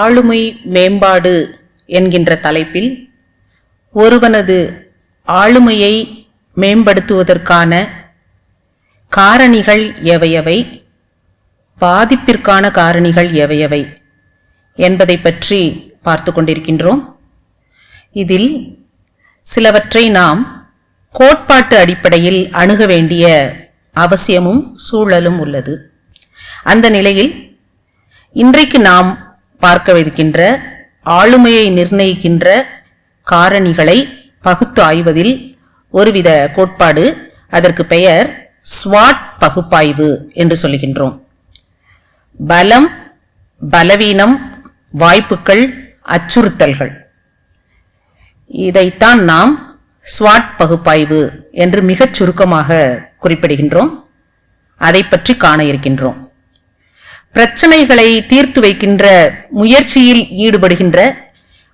ஆளுமை மேம்பாடு என்கின்ற தலைப்பில் ஒருவனது ஆளுமையை மேம்படுத்துவதற்கான காரணிகள் எவையவை? பாதிப்பிற்கான காரணிகள் எவையவை? என்பதை பற்றி பார்த்து கொண்டிருக்கின்றோம். இதில் சிலவற்றை நாம் கோட்பாட்டு அடிப்படையில் அணுக வேண்டிய அவசியமும் சூழலும் உள்ளது. அந்த நிலையில் இன்றைக்கு நாம் பார்க்கவிருக்கின்ற ஆளுமையை நிர்ணயிக்கின்ற காரணிகளை பகுத்து ஆய்வதில் ஒருவித கோட்பாடு அதற்கு பெயர் ஸ்வாட் பகுப்பாய்வு என்று சொல்லுகின்றோம் பலம் பலவீனம் வாய்ப்புகள் அச்சுறுத்தல்கள். இதைத்தான் நாம் ஸ்வாட் பகுப்பாய்வு என்று மிகச் சுருக்கமாக குறிப்பிடுகின்றோம். அதை பற்றி காண இருக்கின்றோம். பிரச்சனைகளை தீர்த்து வைக்கின்ற முயற்சியில் ஈடுபடுகின்ற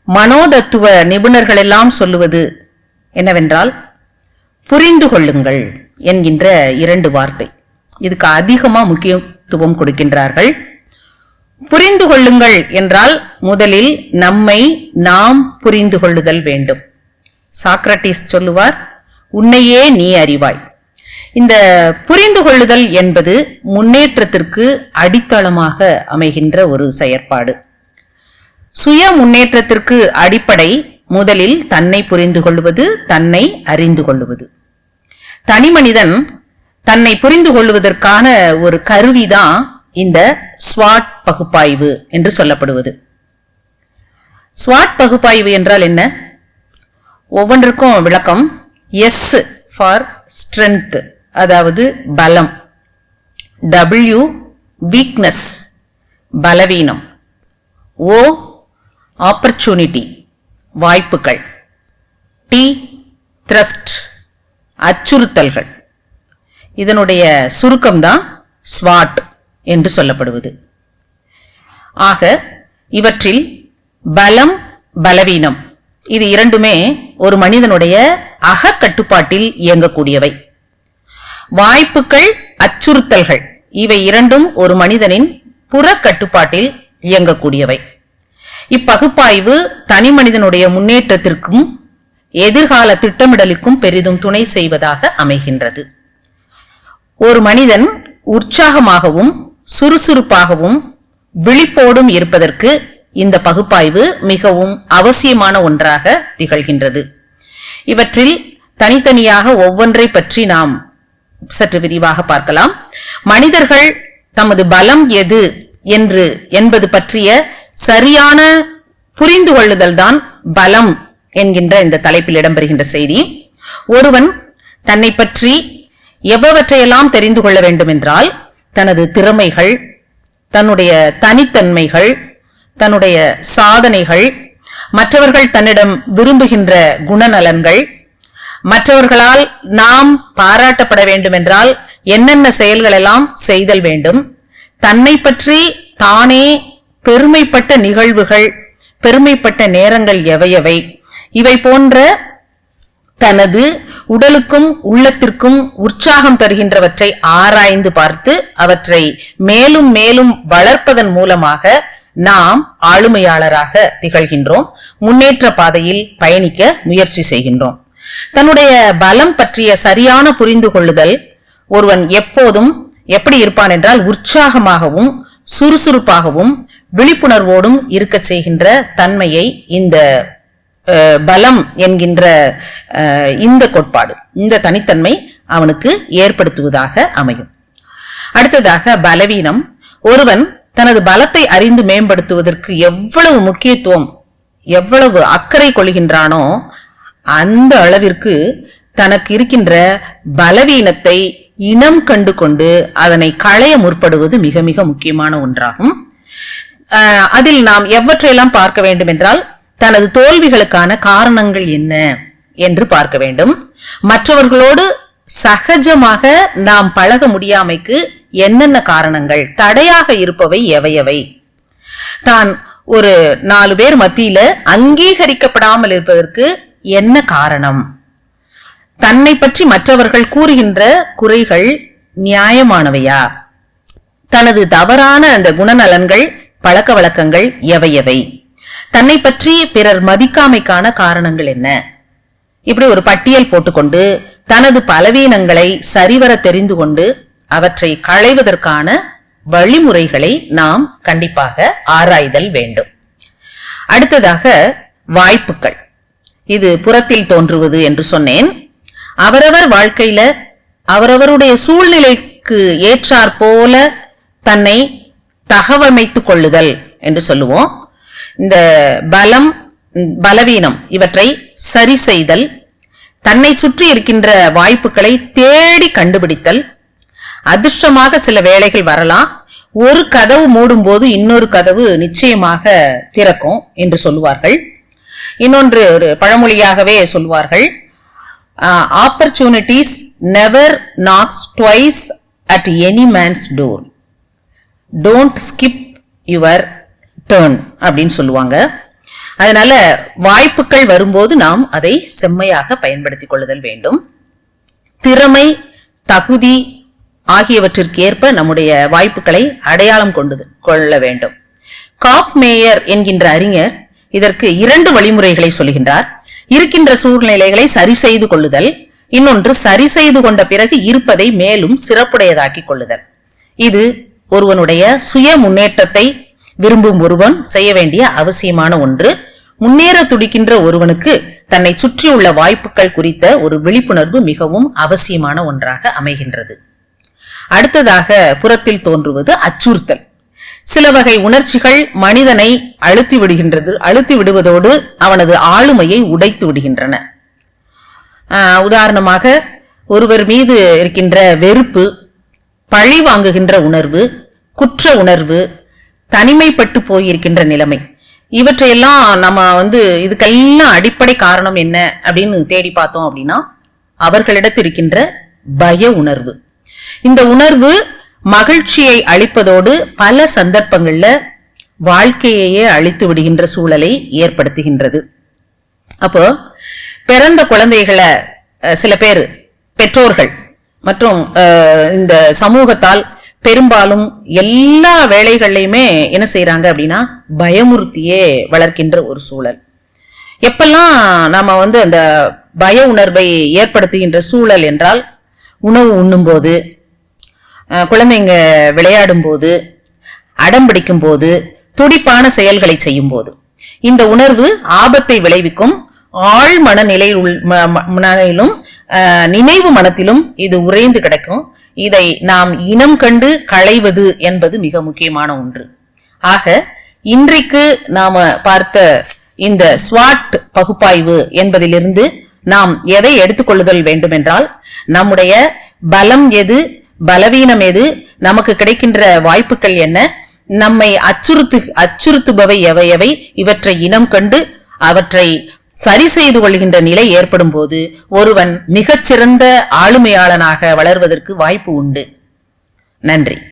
மனோதத்துவ நிபுணர்கள் எல்லாம் சொல்லுவது என்னவென்றால் புரிந்து கொள்ளுங்கள் என்கின்ற இரண்டு வார்த்தை. இதுக்கு அதிகமா முக்கியத்துவம் கொடுக்கின்றார்கள். புரிந்து கொள்ளுங்கள் என்றால் முதலில் நம்மை நாம் புரிந்து கொள்ளுதல் வேண்டும். சாக்ரட்டிஸ் சொல்லுவார் உன்னையே நீ அறிவாய். இந்த புரிந்து கொள்ளுதல் என்பது முன்னேற்றத்திற்கு அடித்தளமாக அமைகின்ற ஒரு செயற்பாடு. சுய முன்னேற்றத்திற்கு அடிப்படை முதலில் தன்னை புரிந்து கொள்வது தன்னை அறிந்து கொள்வது தனி மனிதன் தன்னை புரிந்து கொள்வதற்கான ஒரு கருவிதான் இந்த ஸ்வாட் பகுப்பாய்வு என்று சொல்லப்படுவது. ஸ்வாட் பகுப்பாய்வு என்றால் என்ன? ஒவ்வொன்றுக்கும் விளக்கம் எஸ் ஃபார் ஸ்ட்ரென்த் அதாவது பலம். டபிள்யூ வீக்னஸ் பலவீனம். ஓ ஆப்பர்ச்சுனிட்டி வாய்ப்புகள். டி த்ரஸ்ட் அச்சுறுத்தல்கள். இதனுடைய சுருக்கம்தான் ஸ்வாட் என்று சொல்லப்படுவது. ஆக இவற்றில் பலம் பலவீனம். இது இரண்டுமே ஒரு மனிதனுடைய அகக்கட்டுப்பாட்டில் இயங்கக்கூடியவை. வாய்ப்புகள் அச்சுறுத்தல்கள். இவை இரண்டும் ஒரு மனிதனின் புற கட்டுப்பாட்டில் இயங்கக்கூடியவை. இப்பகுப்பாய்வு தனி மனிதனுடைய முன்னேற்றத்திற்கும் எதிர்கால திட்டமிடலுக்கும் பெரிதும் துணை செய்வதாக அமைகின்றது. ஒரு மனிதன் உற்சாகமாகவும் சுறுசுறுப்பாகவும் விழிப்போடும் இருப்பதற்கு இந்த பகுப்பாய்வு மிகவும் அவசியமான ஒன்றாக திகழ்கின்றது. இவற்றில் தனித்தனியாக ஒவ்வொன்றை பற்றி நாம் சற்று விரிவாக பார்க்கலாம். மனிதர்கள் தமது பலம் எது என்று என்பது பற்றிய சரியான புரிந்து கொள்ளுதல் தான் பலம் என்கின்ற இந்த தலைப்பில் இடம்பெறுகின்ற செய்தி. ஒருவன் தன்னை பற்றி எவ்வவற்றையெல்லாம் தெரிந்து கொள்ள வேண்டும் என்றால் தனது திறமைகள் தன்னுடைய தனித்தன்மைகள் தன்னுடைய சாதனைகள் மற்றவர்கள் தன்னிடம் விரும்புகின்ற குணநலன்கள் மற்றவர்களால் நாம் பாராட்டப்பட வேண்டும் என்றால் என்னென்ன செயல்கள் எல்லாம் செய்தல் வேண்டும்? தன்னை பற்றி தானே பெருமைப்பட்ட நிகழ்வுகள் பெருமைப்பட்ட நேரங்கள் எவையவை இவை போன்ற தனது உடலுக்கும் உள்ளத்திற்கும் உற்சாகம் தருகின்றவற்றை ஆராய்ந்து பார்த்து அவற்றை மேலும் மேலும் வளர்ப்பதன் மூலமாக நாம் ஆளுமையாளராக திகழ்கின்றோம். முன்னேற்ற பாதையில் பயணிக்க முயற்சி செய்கின்றோம். தன்னுடைய பலம் பற்றிய சரியான புரிந்து கொள்ளுதல் ஒருவன் எப்போதும் எப்படி இருப்பான் என்றால் உற்சாகமாகவும் சுறுசுறுப்பாகவும் விழிப்புணர்வோடும் இருக்க செய்கின்ற தன்மையை இந்த பலம் என்கின்ற அஹ், இந்த கோட்பாடு இந்த தனித்தன்மை அவனுக்கு ஏற்படுத்துவதாக அமையும். அடுத்ததாக பலவீனம். ஒருவன் தனது பலத்தை அறிந்து மேம்படுத்துவதற்கு எவ்வளவு முக்கியத்துவம் எவ்வளவு அக்கறை கொள்கின்றானோ அந்த அளவிற்கு தனக்கு இருக்கின்ற பலவீனத்தை இனம் கண்டு கொண்டு அதனை களைய முற்படுவது மிக மிக முக்கியமான ஒன்றாகும். அதில் நாம் எவற்றையெல்லாம் பார்க்க வேண்டும் என்றால் தனது தோல்விகளுக்கான காரணங்கள் என்ன என்று பார்க்க வேண்டும். மற்றவர்களோடு சகஜமாக நாம் பழக முடியாமைக்கு என்னென்ன காரணங்கள்? தடையாக இருப்பவை எவையவை தான் ஒரு நாலு பேர் மத்தியில அங்கீகரிக்கப்படாமல் இருப்பதற்கு என்ன காரணம்? தன்னை பற்றி மற்றவர்கள் கூறுகின்ற குறைகள் நியாயமானவையா? தனது தவறான அந்த குணநலன்கள் பழக்க வழக்கங்கள் எவை எவை? தன்னை பற்றி பிறர் மதிக்காமைக்கான காரணங்கள் என்ன? இப்படி ஒரு பட்டியல் போட்டுக்கொண்டு தனது பலவீனங்களை சரிவர தெரிந்து கொண்டு அவற்றை களைவதற்கான வழிமுறைகளை நாம் கண்டிப்பாக ஆராய்தல் வேண்டும். அடுத்ததாக வாய்ப்புகள். இது புறத்தில் தோன்றுவது என்று சொன்னேன். அவரவர் வாழ்க்கையில அவரவருடைய சூழ்நிலைக்கு ஏற்றாற் போல தன்னை தகவமைத்துக் கொள்ளுதல் என்று சொல்லுவோம். இந்த பலம் பலவீனம் இவற்றை சரி செய்தல் தன்னை சுற்றி இருக்கின்ற வாய்ப்புகளை தேடி கண்டுபிடித்தல் அதிர்ஷ்டமாக சில வேலைகள் வரலாம் ஒரு கதவு மூடும் போது இன்னொரு கதவு நிச்சயமாக திறக்கும் என்று சொல்லுவார்கள். இன்னொன்று ஒரு பழமொழியாகவே சொல்வார்கள். Opportunities never knocks twice at any man's door don't skip your turn அப்படின்னு சொல்லுவாங்க. அதனால வாய்ப்புகள் வரும்போது நாம் அதை செம்மையாக பயன்படுத்திக் கொள்ளுதல் வேண்டும். திறமை தகுதி ஆகியவற்றிற்கு ஏற்ப நம்முடைய வாய்ப்புகளை அடையாளம் கொண்டு கொள்ள வேண்டும். காப் மேயர் என்கின்ற அறிஞர் இதற்கு இரண்டு வழிமுறைகளை சொல்கின்றார். இருக்கின்ற சூழ்நிலைகளை சரி செய்து கொள்ளுதல் இன்னொன்று சரி செய்து கொண்ட பிறகு இருப்பதை மேலும் சிறப்புடையதாக்கிக் கொள்ளுதல். இது ஒருவனுடைய சுய முன்னேற்றத்தை விரும்பும் ஒருவன் செய்ய வேண்டிய அவசியமான ஒன்று. முன்னேற துடிக்கின்ற ஒருவனுக்கு தன்னை சுற்றியுள்ள வாய்ப்புகள் குறித்த ஒரு விழிப்புணர்வு மிகவும் அவசியமான ஒன்றாக அமைகின்றது. அடுத்ததாக புறத்தில் தோன்றுவது அச்சுறுத்தல். சில வகை உணர்ச்சிகள் மனிதனை அழுத்தி விடுகின்றது அழுத்தி விடுவதோடு அவனது ஆளுமையை உடைத்து விடுகின்றன. உதாரணமாக ஒருவர் மீது இருக்கின்ற வெறுப்பு பழி வாங்குகின்ற உணர்வு குற்ற உணர்வு தனிமைப்பட்டு போயிருக்கின்ற நிலைமை. இவற்றையெல்லாம் நம்ம வந்து இதுக்கெல்லாம் அடிப்படை காரணம் என்ன அப்படின்னு தேடி பார்த்தோம் அப்படின்னா அவர்களிடத்தில் இருக்கின்ற பய உணர்வு. இந்த உணர்வு மகிழ்ச்சியை அளிப்பதோடு பல சந்தர்ப்பங்கள்ல வாழ்க்கையையே அழித்து விடுகின்ற சூழலை ஏற்படுத்துகின்றது. அப்போ பிறந்த குழந்தைகளை சில பேர் பெற்றோர்கள் மற்றும் இந்த சமூகத்தால் பெரும்பாலும் எல்லா வேலைகள்லையுமே என்ன செய்யறாங்க அப்படின்னா பயமுறுத்தியே வளர்க்கின்ற ஒரு சூழல். எப்பெல்லாம் நாம வந்து அந்த பய உணர்வை ஏற்படுத்துகின்ற சூழல் என்றால் உணவு உண்ணும்போது குழந்தைங்க விளையாடும் போது அடம் பிடிக்கும் போது துடிப்பான செயல்களை செய்யும் போது இந்த உணர்வு ஆபத்தை விளைவிக்கும் ஆழ் மனநிலையிலும் நினைவு மனத்திலும் இது உறைந்து கிடக்கும். இதை நாம் இனம் கண்டு களைவது என்பது மிக முக்கியமான ஒன்று. ஆக இன்றைக்கு நாம பார்த்த இந்த ஸ்வாட் பகுப்பாய்வு என்பதிலிருந்து நாம் எதை எடுத்துக்கொள்ளுதல் வேண்டுமென்றால் நம்முடைய பலம் எது பலவீனம் எது நமக்கு கிடைக்கின்ற வாய்ப்புகள் என்ன? நம்மை அச்சுறுத்து அச்சுறுத்துபவை எவை எவை? இவற்றை இனம் கண்டு அவற்றை சரி செய்து கொள்கின்ற நிலை ஏற்படும் போது ஒருவன் மிகச்சிறந்த ஆளுமையாளனாக வளர்வதற்கு வாய்ப்பு உண்டு. நன்றி.